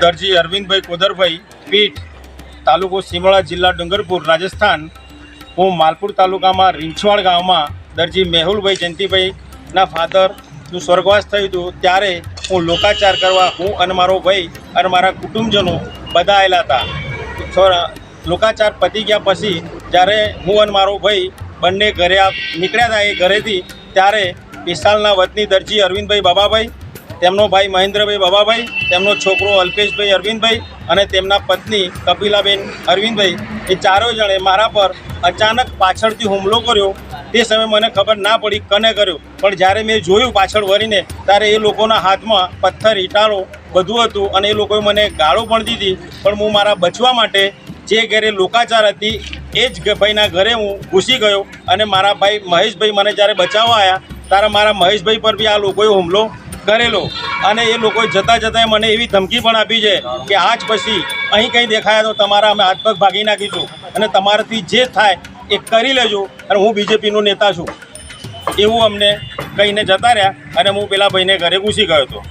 દરજી અરવિંદભાઈ કોદરભાઈ, પીઠ, તાલુકો સિમળા જિલ્લા ડુંગરપુર, રાજસ્થાન. હું માલપુર તાલુકામાં રીંછવાડ ગામમાં દરજી મેહુલભાઈ જયંતિભાઈના ફાધરનું સ્વર્ગવાસ થયું હતું. ત્યારે હું લોકાચાર કરવા હું અને મારો ભાઈ અને મારા કુટુંબજનો બધા આવેલા હતા. લોકાચાર પતી ગયા પછી જ્યારે હું અને મારો ભાઈ બંને ઘરે નીકળ્યા હતા એ ઘરેથી, ત્યારે વિશાલના વતની દરજી અરવિંદભાઈ બાબાભાઈ તેમનો ભાઈ મહેન્દ્રભાઈ બાબાભાઈ, તેમનો છોકરો અલ્પેશભાઈ અરવિંદભાઈ અને તેમના પત્ની કપિલાબેન અરવિંદભાઈ, એ ચારો જણે મારા પર અચાનક પાછળથી હુમલો કર્યો. તે સમયે મને ખબર ના પડી કને કર્યો. પણ જ્યારે મેં જોયું પાછળ વળીને, ત્યારે એ લોકોના હાથમાં પથ્થર ઈટાળો બધું હતું અને એ લોકોએ મને ગાળો પણ દીધી. પણ હું મારા બચવા માટે જે ઘરે લોકાચાર હતી, એ જ ભાઈના ઘરે હું ઘૂસી ગયો અને મારા ભાઈ મહેશભાઈ મને જ્યારે બચાવવા આવ્યા ત્યારે મારા મહેશભાઈ પર બી આ લોકોએ હુમલો કરેલો. અને એ લોકોએ જતાં જતાં મને એવી ધમકી પણ આપી છે કે આજ પછી અહીં કંઈ દેખાયા તો તમારા અમે હાથ પગ ભાગી નાખીશું. અને તમારાથી જે થાય એ કરી લેજો અને હું બીજેપીનો નેતા છું. એવું અમને કહીને જતા રહ્યા અને હું પેલા ભાઈને ઘરે ઘૂસી ગયો હતો.